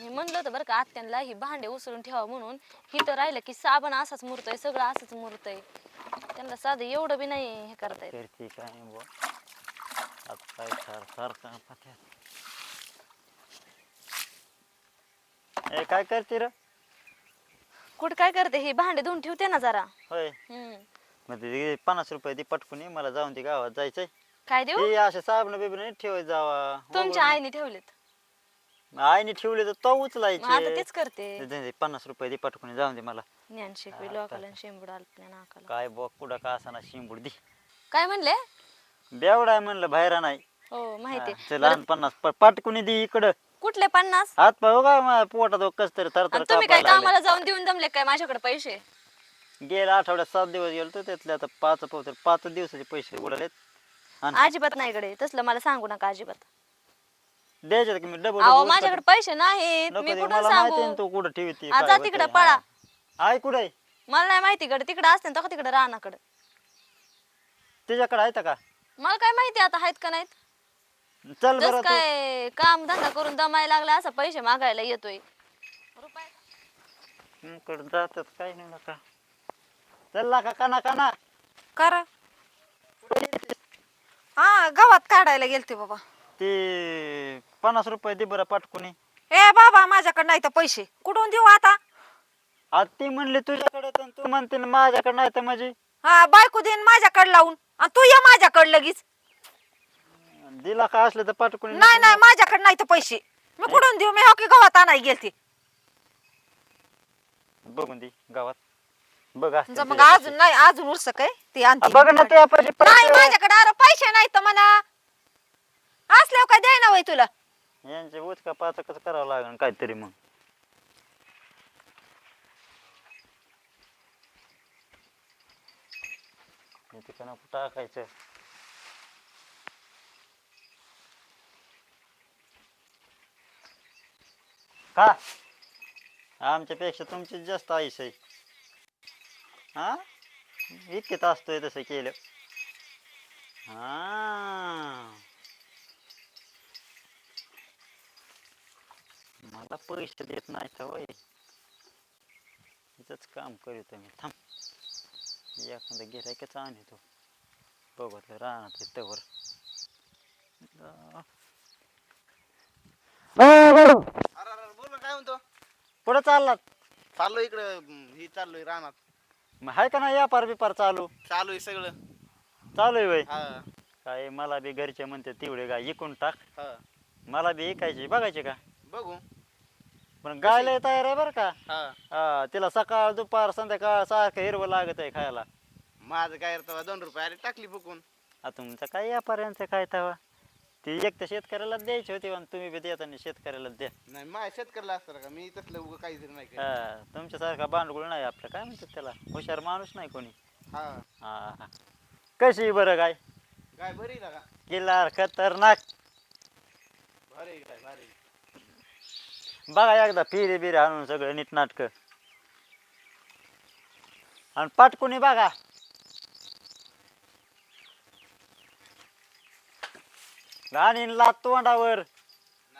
मी म्हणलं होतं बरं का आत्यांना ही भांडे उचलून ठेवा म्हणून. ही तर राहिलं की साबण असाच मुरतोय सगळं असंच मुरतंय. त्यांना साधं एवढं बी नाही हे करता येत. काय बुवा आता काय सार सारखं पाठ्या ए काय करते र? कुठं काय करते? हे भांडे धुवून ठेवते ना जरा. होय. हम्म. मग ते पाच रुपये ती पटकून ये, मला जाऊन ते गावात जायचंय. काय देऊ? असे साबण बिबण ठेवायचं जावा. तुमच्या आईने ठेवलेत. आईने ठेवले तर तो मग आता उचलायचे तेच करते. ते- ते- ते पन्नास रुपये दे पटकून जाऊन दे मला. ज्ञान शिकवी लोकाला. शेंबूड आलं नाकाला काय बुवा कुठं का असा शिंबूड दे. काय म्हणले? बेवडा आहे म्हणलं बाहेर नाही हो माहिती ते लहान पन्नास. प- पटकून दे इकडं. कुठले पन्नास? हात पाय हो का माझ्या पोटात कस तरी तर आणि तुम्ही काय कामाला जाऊन देऊन दमले काय? माझ्याकडे पैसे? गेल्या आठवड्यात सात दिवस गेलो तर त्यातले आता पाच पावतर पाच दिवसाचे पैसे उडालेत. अजिबात नाही कडे तसलं मला सांगू नका अजिबात. द्यायचे की मी डबल अहो माझ्याकडे पैसे नाहीत मी कुठून मला माहिती आहे ना सांगू तू कुठं ठेवते आ, जा तिकडं, पळा. आय कुठे मला नाही माहिती कडे तिकडे असते ना तिकडे रानाकडे. तुझ्याकडे आहे का? मला काय माहिती आता आहेत का नाहीत? चल जस तू. काय काम धंदा करून दमायला लागला असं पैसे मागायला येतोय. रुपये इकडं जातात काय नाही नका. चल का काना काना कर. हा गावात काढायला गेलते बाबा. ते पन्नास रुपये दे बरं पाटकुनी ए बाबा माझ्याकडे नाही तर पैसे. कुठून देऊ आता? आज ती म्हणली तुझ्याकडे तर तू म्हणते ना माझ्याकडे नाही तर म्हणजे. हा बायको देईन माझ्याकडे लावून. आणि तू ये माझ्याकडे लगेच. दिला का असलं तर पाटकुनी नाही नाही माझ्याकडे नाही तर पैसे. मी कुठून देऊ? मी हो की गावात आणायला गेलते. बघून दे गावात बघ असतील मग तुझ्याकडे. अजून नाही अजून उरस काय? ते आणते. बघ ना ते आपण नाही माझ्याकडे अरे पैसे नाही तर म्हणा. काय तुला? यांचे उचका पाचकच करावं लागेल काहीतरी मग इथे का आमच्या टाकायचं. का? आमच्यापेक्षा तुमची जास्त आयुष्य आहे. हा? इतकेच असतोय तसं केलं. हा. मला पैसे देत नाही तर होय इथंच काम करीतो मी थांब एखादा गिरायकच आणतो बघत राहणार तवर अरे अरे बोल ना काय म्हणतो पुढे चाललात चाललोय इकडं हम्म, ही चाललोय रानात मग आहे का नाही व्यापार बिपार चालू चालू आहे सगळं चालू आहे वय हा काय मला बी घरचे म्हणते तेवढे गाय इकून टाक हा मला बी ऐकायची बघायची का बघू. पण गायला तयार आहे बरं का? हा. हा तिला सकाळ दुपार संध्याकाळ सारखं हिरवं लागत आहे खायला. माझं काय रे तेव्हा दोन रुपये अरे टाकली बघून आ तुमचं काय व्यापाऱ्यांचं काय तवा ती एक तर शेतकऱ्याला द्यायची होती पण तुम्ही बी देताना शेतकऱ्याला द्या. नाही माझ्या शेतकऱ्याला असतं का मी तसलं उगं काहीतरी नाही केलं. हा, तुमच्यासारखा भांडगुळ नाही आपलं काय म्हणतात त्याला? हुशार माणूस नाही कोणी. हा. हा हा. कशी बरं काय काय बरी आहे ना का? किल्लार खतरनाक. भारी आहे काय भारी आहे. बघा एकदा फिरे बिरे आणून सगळं नीटनाटक आणि पाटकुनी बघा. गाणी लात तोंडावर.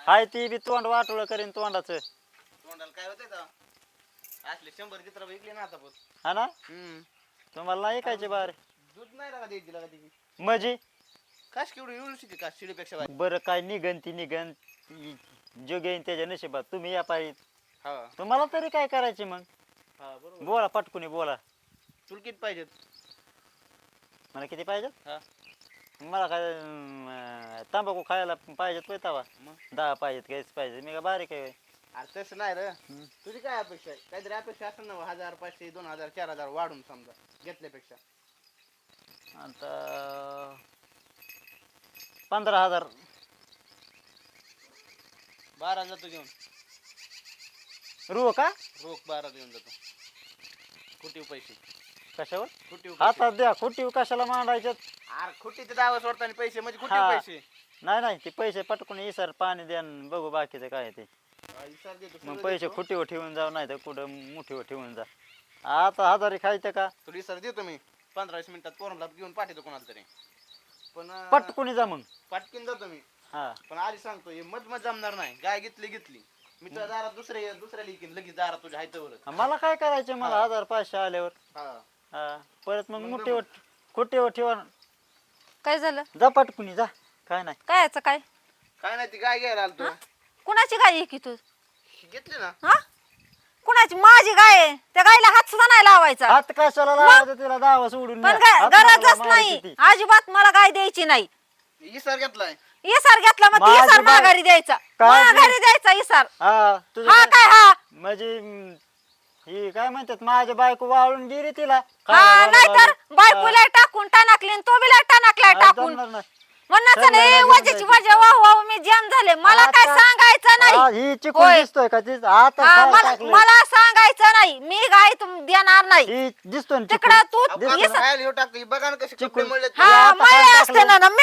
हाय ती बी तोंड वाटोळ करीन तोंडाचं. तोंडाला काय होतंय तेव्हा? असले शंभर विकले ना आता हा तुम्हाला नाही ऐकायचे बार दूध नाही लागा द्यायची लागा त्याची मजी. काश केवढी येऊ शकते का शिडीपेक्षा भारी बरं काय निघन ती निघन. जो घेईन त्याच्या नशिबात तुम्ही या पाहिजे हा. तुम्हाला तरी काय करायचे मग? हा बरोबर. बोला पटकुनी बोला. तुला किती पाहिजेत. मला किती पाहिजेत? हा. मला काय अं, तंबाखू खायला पाहिजेत होय तवा. मग? दहा पाहिजेत काहीच पाहिजे मी का बारीक आहे. होय. अरे तसं नाही रे. हम्म. तुझी काय अपेक्षा आहे? काहीतरी अपेक्षा असेल ना हजार पाचशे दोन हजार चार हजार वाढून समजा घेतल्यापेक्षा. आता पंधरा हजार. बारा जातो घेऊन. रू का? रोख बारा देऊन जातो. खुटीव पैसे. कशावर? खुटीव हातात द्या. खोटी कशाला मांडायच्यात अरे खुटीचे दावा सोडताना पैसे म्हणजे हा. पैसे. नाही नाही ते पैसे पटकून इसर पाणी द्या न बघू बाकीचं काय आहे ते. देतो, मग पैसे. खुटीवर ठेवून जाऊ नाही तर कुठं मुठीवर ठेवून जा. आता हजारी खायचं का? तुला इसार देतो मी. पंधरा वीस मिनिटात पोरांना घेऊन पाठवतो कोणाला तरी. पण अं, पटकुनी जा मग. पाटकीन जातो मी. हा. पण आधी सांगतो हे मध मध जमणार नाही. गाय घेतली घेतली. मी तुझ्या दारात दुसरे दुसऱ्या लिखीन लगेच दारात तुझ्या हायतवर मला काय करायचं मला हजार पाचशे आल्यावर. हा. हा. परत मग मुठीवर कुठेवर ठेवा. काय झालं? जा पटकुनी जा. काय नाही. काय याचं काय? काय नाही ती गाय घ्यायला आलतो. कुणाची गाय आहे की तू? घेतली ना. हा? कुणाची? माझी गाय आहे. त्या गायला हात सुद्धा नाही लावायचा. हात कशाला लावायचं? तिला दावा सोडून पण द्या. हात गरजच नाही. मारायची ती. अजिबात मला गाय द्यायची नाही. इसर घेतलाय. इसार घेतला मग ती माझी इसार बाय- माघारी द्यायचा काय माघारी द्यायचा इसार हा तुझं हा काय- हा म्हणजे हम्म, ही काय म्हणतात माझ्या बायको वाळून गेली तिला हा नाहीतर घालायला. बायकोला टाकून टाकली तो बिला टाकलाय हा, टाकून नाही. नाही नाही, वजाची वजा वाह वाह मी जाम झाले मला काय आता- सांगायचं नाही ही चिकून होय. दिसतोय का ती आता हा, खायला मला टाकलंय. मला सांगायचं नाही मी गाय तुम देणार नाही ही दिसतोय ना तिकडं चिकून. तू इस- ही बघा ना कशी चिकून. कपडे मळले हे आता खायला असते टाकलंय. ना मी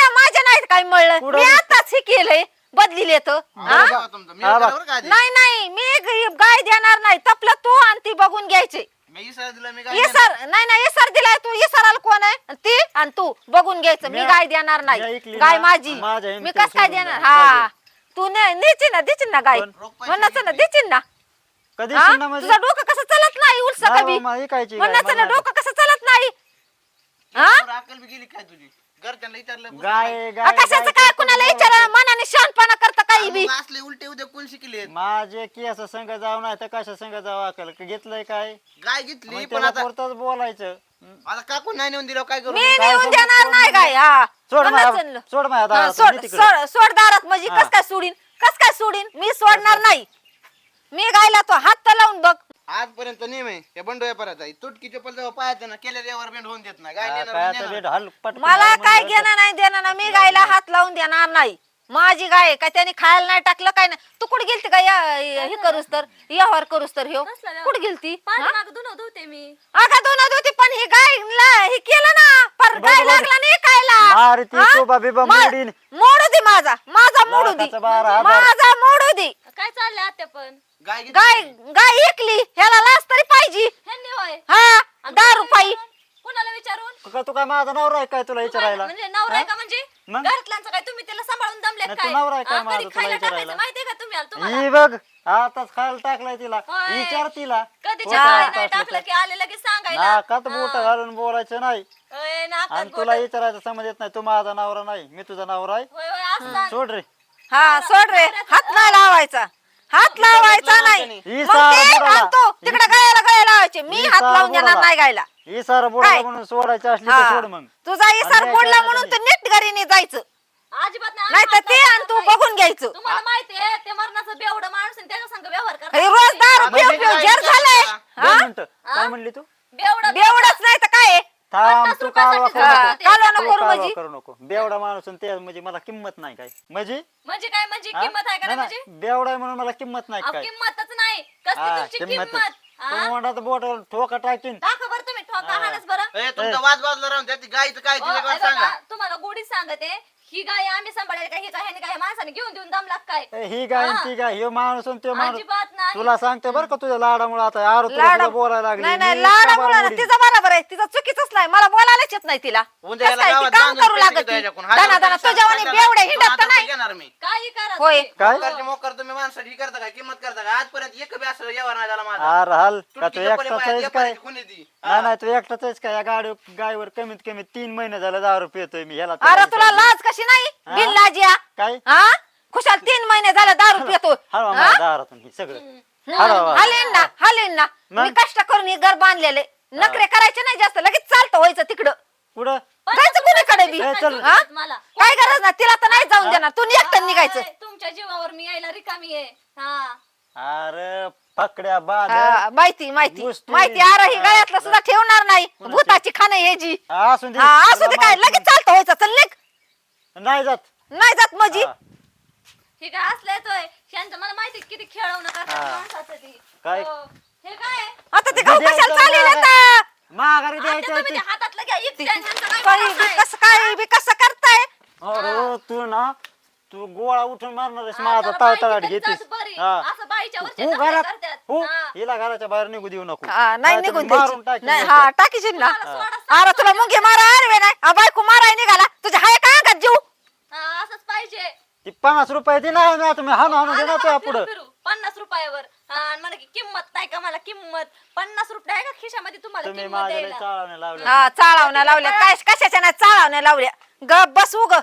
काय मळलं? मी आताच हे केलंय. बदलिले तर हा? तुमचं. मी हा, बघ. बरोबर का आधी? नाही नाही. मी ग- गाय देणार नाही. तपलं तू आणि ती बघून घ्यायची. मी इसर दिला मी गाय इसर नाही नाही. इसर दिलाय तू. इसराला कोण आहे? आणि ती आणि तू. बघून घ्यायचं. मी म्या- गाय देणार म्या नाही ऐकली गाय ना, माझी. माझ्या मी हिमतीवर कस काय सोडून देणार? द्या, हा. तू ने नेची ना देची ना गाय. पण रोख पैसे म्हणण्याचं ना. देची ना. कधी हा? शिंदा म्हणजे तुझं डोकं कसं चलत नाही? उलस नाही ऐकायची काय, म्हणण्याचं ना मला डोकं कसं चलत नाही? हा? इसरवर अक्कल बी गेली काय तुझी? घरच्यांना विचारलं बसून गाय नाही. गाय आ, कशाचं गाय काय करतो कुणाला बाबा. विचारा मनाने शानपणा करता काही बी मग असले उलटे उद्या कोण शिकले माझे केस संघ जाऊ नाही तर कशा संघ जाऊ अकल घेतलंय काय गाय घेतली मग पण त्याला आता पुरतच बोलायचं हं. आता काकून नाही नेऊन दिलं काय करू मी काय नेऊन देणार नाही? काय हा सोड. सोड माझ्या हा, सोड मी तिकडे. सोड सोड दारात म्हणजे हा. कस काय सोडीन कस काय सोडीन मी सोडणार नाही मी गायला तो हात तर लावून बघ आजपर्यंत नेम आहे त्या बंडो व्यापाराचा आहे. तुटकी चप्पल जेव्हा पाहायचं ना केल्या देवावर बेंड होऊन देत नाही गाय हा, नेणार काय म्हणजे आता नेणार. रेट हल पटकन मला काय म्हणलं घेणं नाही देणं ना मी गायला हात लावून देणार नाही माझी गाय आहे, काय त्याने खायला नाही टाकलं काय नाही तू कुठे गेलती का या- हे करूस तर व्यवहार करूस तर कसला व्यवहार? कुठे गेलती हा? पाठीमागं धुणं धुते मी अगं दोन होती पण ही गायला हे केलं ना पर गाय बघ. लागला नाही खायला हा? बिबा मा- मोडीन. मोडू दे माझा माझा मोडू दे लाखाचा बारा हजार. माझा मोडू दे पण. गाय घेतली. गाय गाय ऐकली ह्याला लाच तरी पाहिजे. ह्यांनी होय. हा दारू पायी कुणाला विचारून? का तू काय माझा नवरा आहे काय तुला विचारायला? म्हणजे नवरा आहे का म्हणजे? मग? घरातल्यांचं काय? तुम्ही त्याला सांभाळून दमले नाही, काय? तू नवरा आहे काय हा, माझा कधी तुला खायला विचारायला? टाकायचं माहितीये का तुम्ही तुम्हाला? ही बघ आताच खायला टाकलाय तिला. होय. विचार तिला. कधी तो चहा काय नाही टाकलं टाकलं तर. की आले लगेच सांगायला? नाकात बोट. घालून बोलायचं नाही. होय, नाकात आणि बोटं. तुला विचारायचं समज येत नाही. तू माझा नवरा नाही मी तुझा नवरा आहे. होय होय असं सांग. सोड रे. हा सोड रे. हात नाही लावायचा. हात लावायचा नाही ही मग सारा ते बुडाला. आणतो तिकडे गायला गाय लावायचे मी ही हात सारा लावून देणार बुडाला. नाही गायला ही सारा काय? म्हणून सोडायची असली तर. सोड मग तुझा इसार काय म्हणून तर नीट घरीने जायचं अजिबात नाही तर ते आणि तू नाही. बघून घ्यायचं तुम्हाला माहितीये ते मरणाचं बेवडं माणूस आहे, त्याच्या संग व्यवहार हे करतात रोज दारू म्हणजे पिऊ पिऊ काय जर झालंय विचारायचं? दोन हा? मिनिटं काय म्हणली तू बेवडं बेवडच नाही तर काय आहे? थांब तू कालवा करू नको. दे. कालवा तू नको करू कालवा म्हणजे? करू नको. बेवडा माणूस आणि ते म्हणजे मला किंमत नाही काय. म्हणजे? म्हणजे काय? म्हणजे हा? किंमत आहे का नाही, म्हणजे? बेवडा आहे म्हणून मला किंमत नाही अहो, काय. किंमतच नाही. कसली तुमची किंमत किंमत? हा? तोंडात बोट ठोका टाकीन. दाखवा बरं तुम्ही ठोका. हाणच बरं. ए, तुमचा वाद बाजला राहून त्यात गायचं काय हे सांगा. तुम्हाला गोडीत सांगते. ही गाय आम्ही सांभाळायला काय? ही काय ह्याने काय माणसाने घेऊन देऊन काय? ए, ही गाय आणि हा. ती गाय हे माणूस आणि तो माणूस. अजिबात नाही. तुला सांगते बरं का तुझ्या लाडामुळे आता यार तुला लाडा सुद्धा बोलायला लागली. नाही नाही मी ना. तिचं बरोबर आहे. तिचं चुकीचंच नाही. मला बोलायलाच येत नाही तिला. उद्या कसं याला काय, ती गावात काम बांधून करू पैसे लागत घेतो याच्याकडून. दाना हजार दाना रुपये तुझ्यावानी सांगा, बेवडे दोन हिंडत हजार नाही. रुपये घेणार मी. काही करा होय. तुम्ही. काय? मोकरचे मोकर तुम्ही माणसाठी करता काय किंमत करता का? आजपर्यंत एक बी असं व्यवहार नाही झाला माझा. अरे हल का तू एकटाच आहेस काय? नाही. नाही तू एकटाच आहेस काय या गाडी गायवर कमीत कमी तीन महिने झाले दारू पितोय मी. ह्याला अरे त्याला तुला. लाज कशी नाही? हा? बिन लाजिया काय? हा? खुशाल तीन महिने झाले दारू पितो हळवा हा? माझ्या दारातून हे सगळं. हळवा हालेन ना हालेन ना. मग? मी कष्ट करून हे घर बांधलेले. नखरे करायचे नाही जास्त लगेच चालतं व्हायचं तिकडं. पुढं जायचं कुणीकडे बी? ए, चल. हा? मला काय गरज ना तिला तर नाही जाऊन देणार. तू एकटं निघायचं. तुमच्या जीवावर मी यायला रिकामी आहे. हा. अरे पकड्या बाद हा, माहिती माहिती. गोष्टी- माहिती अरे ही गळ्यातलं सुद्धा ठेवणार नाही. भूताची खाणं हे जी. असून दे. हा असू दे काय? लगेच चालतं व्हायचं. चल निघ. नाही जात. नाही जात माझी हा. हे काय असलंय तोय? मला माहिती किती खेळवणं करतात हा. माणसाचं ती. काय? हो. हे काय? आता ते कशाला चालेल. आता? माघारी आता द्यायचं तुम्ही होती. ते हातातलं घ्या. इथे ह्यांचं काय काही बोलायचं बी आहे? कसं काय बी कसं करताय? अरे तू ना तू गोळा उठून मारणार आहेस माझा तळतळाट घेतीस. हा. असं बाईच्या वरचे हो नखरे घरात. हो. हिला घराच्या बाहेर निघू देऊ नको. हा, नाही नाहीतर निघून मारून द्यायची. टाकीन नाही डोक्यात. हा टाकीशील ना मला अरे तुला मुंगी मारा अरे नाही. हा, बायको माराय निघाला. तुझ्या हाय का अंगात जीव? हा, असंच पाहिजे. ती पन्नास रुपये दे ना तुम्ही हाणू हाणू दे ना आला तुझ्या बा, पुढं फिरू, फिरू. पन्नास रुपयावर. हा, आणि मला की किंमत नाही का मला किंमत. पन्नास रुपये आहे का खिशामध्ये? तुम्हाला तुम्ही किंमत माझ्या द्यायला? चाळवण्या लावल्या हा चाळवण्या लावल्या. काय कशाच्या नाही चाळवण्या लावल्या? ग बस उग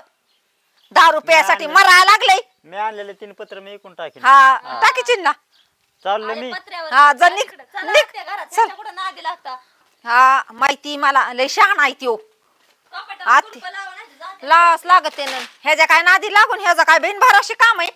दहा रुपयासाठी नाही, मरायला लागलंय मी आणलेले तीन पत्र मी ऐकून टाकेन. हा टाकीची ना चाललो मी. हा, जर निघ- चल. हा माहिती मला लय शहाणा आहे जाते. लावाच लागत ते ह्याच्या काय नादी लागून ह्याचा काय बिनभराशी काम आहे?